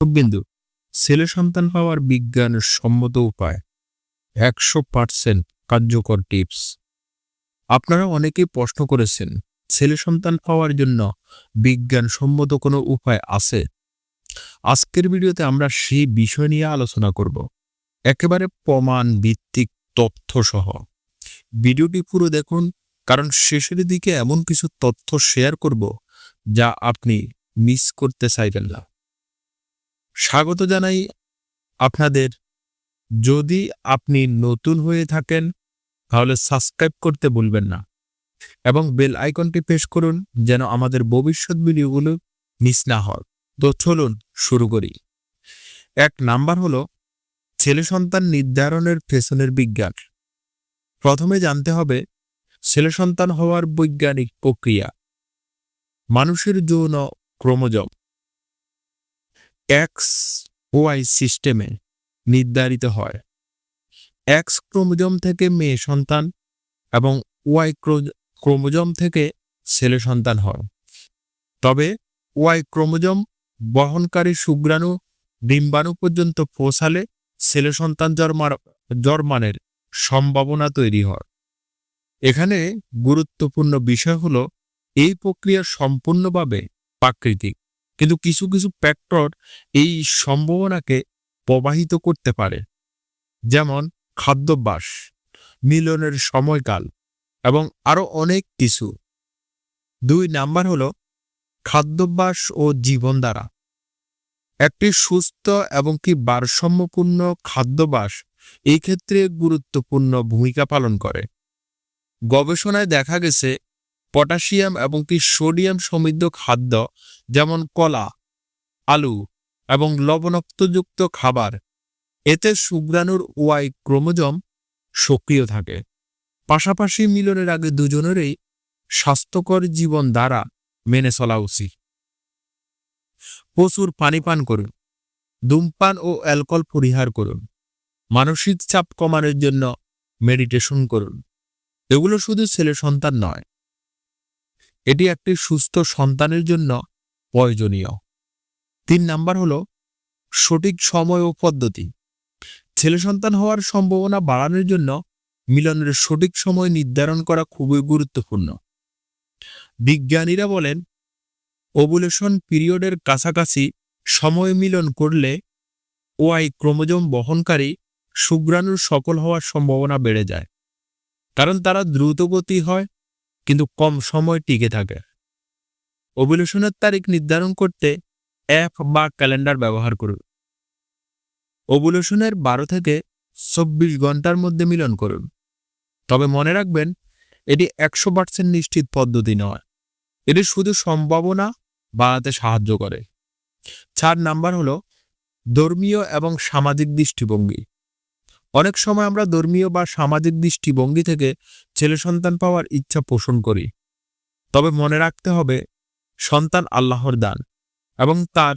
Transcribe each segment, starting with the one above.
বিন্দু ছেলে সন্তান পাওয়ার বিজ্ঞান সম্মত উপায়, একশো পার্সেন্ট কার্যকর টিপস। আপনারা অনেকেই প্রশ্ন করেছেন, ছেলে সন্তান পাওয়ার জন্য বিজ্ঞান সম্মত কোনো উপায় আছে? আজকের ভিডিওতে আমরা সেই বিষয় নিয়ে আলোচনা করব। একেবারে প্রমাণ ভিত্তিক তথ্য সহ ভিডিওটি পুরো দেখুন, কারণ শেষের দিকে এমন কিছু তথ্য শেয়ার করব, যা আপনি মিস করতে চাইবেন না। স্বাগত জানাই আপনাদের। যদি আপনি নতুন হয়ে থাকেন, তাহলে সাবস্ক্রাইব করতে ভুলবেন না। এবং বেল আইকনটি প্রেস করুন যেন আমাদের ভবিষ্যৎ ভিডিওগুলো মিস না হয়। তো চলুন শুরু করি। এক নাম্বার হলো, ছেলে সন্তান নির্ধারণের পেছনের বিজ্ঞান। প্রথমে জানতে হবে, ছেলে সন্তান হওয়ার বৈজ্ঞানিক প্রক্রিয়া। মানুষের যৌন ক্রোমোজম। এক্স ওয়াই সিস্টেমে নির্ধারিত হয়। এক্স ক্রোমোজম থেকে মেয়ে সন্তান এবং ওয়াই ক্রোমোজম থেকে ছেলে সন্তান হয়। তবে ওয়াই ক্রোমোজম বহনকারী শুক্রাণু ডিম্বাণু পর্যন্ত পৌঁছালে ছেলে সন্তান জন্মার জন্মানের সম্ভাবনা তৈরি হয়। এখানে গুরুত্বপূর্ণ বিষয় হলো এই প্রক্রিয়া সম্পূর্ণভাবে প্রাকৃতিক। কিন্তু কিছু কিছু ফ্যাক্টর এই সম্ভাবনাকে প্রবাহিত করতে পারে। যেমন খাদ্যাভ্যাস, মিলনের সময়কাল এবং আরও অনেক কিছু। দুই নাম্বার হলো খাদ্যাভ্যাস ও জীবনধারা একটি সুস্থ এবং কি ভারসাম্যপূর্ণ খাদ্যাভ্যাস এই ক্ষেত্রে গুরুত্বপূর্ণ ভূমিকা পালন করে। গবেষণায় দেখা গেছে পটাশিয়াম এবং কি সোডিয়াম সমৃদ্ধ খাদ্য যেমন কলা, আলু এবং লবণাক্তযুক্ত খাবার। এতে শুক্রাণুর ওয়াই ক্রোমোজম সক্রিয় থাকে। পাশাপাশি মিলনের আগে দুজনেরই স্বাস্থ্যকর জীবন দ্বারা মেনে চলা উচিত। প্রচুর পানি পান করুন। ধূমপান ও অ্যালকোহল পরিহার করুন। মানসিক চাপ কমানোর জন্য মেডিটেশন করুন। এগুলো শুধু ছেলে সন্তান নয় এটি একটি সুস্থ সন্তানের জন্য প্রয়োজনীয়। তিন নাম্বার হলো, সঠিক সময় ও পদ্ধতি। ছেলে সন্তান হওয়ার সম্ভাবনা বাড়ানোর জন্য মিলনের সঠিক সময় নির্ধারণ করা খুবই গুরুত্বপূর্ণ। বিজ্ঞানীরা বলেন, ওভুলেশন পিরিয়ডের কাছাকাছি সময় মিলন করলে ওয়াই ক্রোমোজোম বহনকারী শুক্রাণুর সফল হওয়ার সম্ভাবনা বেড়ে যায়। কারণ তারা দ্রুতগতি হয় কিন্তু কম সময় টিকে থাকে। ওভুলেশনের তারিখ নির্ধারণ করতে অ্যাপ বা ক্যালেন্ডার ব্যবহার করুন। ওভুলেশনের বারো থেকে চব্বিশ ঘণ্টার মধ্যে মিলন করুন। তবে মনে রাখবেন, এটি একশো পার্সেন্ট নিশ্চিত পদ্ধতি নয়। এটি শুধু সম্ভাবনা বাড়াতে সাহায্য করে। চার নাম্বার হলো ধর্মীয় এবং সামাজিক দৃষ্টিভঙ্গি। অনেক সময় আমরা ধর্মীয় বা সামাজিক দৃষ্টিভঙ্গি থেকে ছেলে সন্তান পাওয়ার ইচ্ছা পোষণ করি। তবে মনে রাখতে হবে, সন্তান আল্লাহর দান এবং তার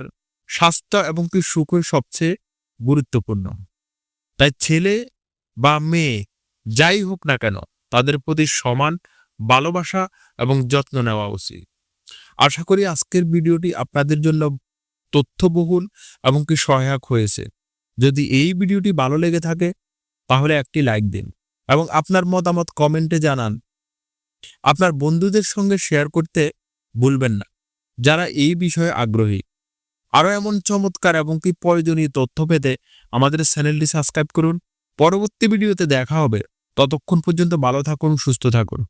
স্বাস্থ্য এবং কি সুখই সবচেয়ে গুরুত্বপূর্ণ। তাই ছেলে বা মেয়ে, যাই হোক না কেন, তাদের প্রতি সমান ভালোবাসা এবং যত্ন নেওয়া উচিত। আশা করি আজকের ভিডিওটি আপনাদের জন্য তথ্যবহুল এবং কি সহায়ক হয়েছে। যদি এই ভিডিওটি ভালো লেগে থাকে তাহলে একটি লাইক দিন এবং আপনার মতামত কমেন্টে জানান। আপনার বন্ধুদের সঙ্গে শেয়ার করতে ভুলবেন না। যারা এই বিষয়ে আগ্রহী, আরও এমন চমৎকার এবং কি প্রয়োজনীয় তথ্য পেতে আমাদের চ্যানেলটি সাবস্ক্রাইব করুন। পরবর্তী ভিডিওতে দেখা হবে। ততক্ষণ পর্যন্ত ভালো থাকুন, সুস্থ থাকুন।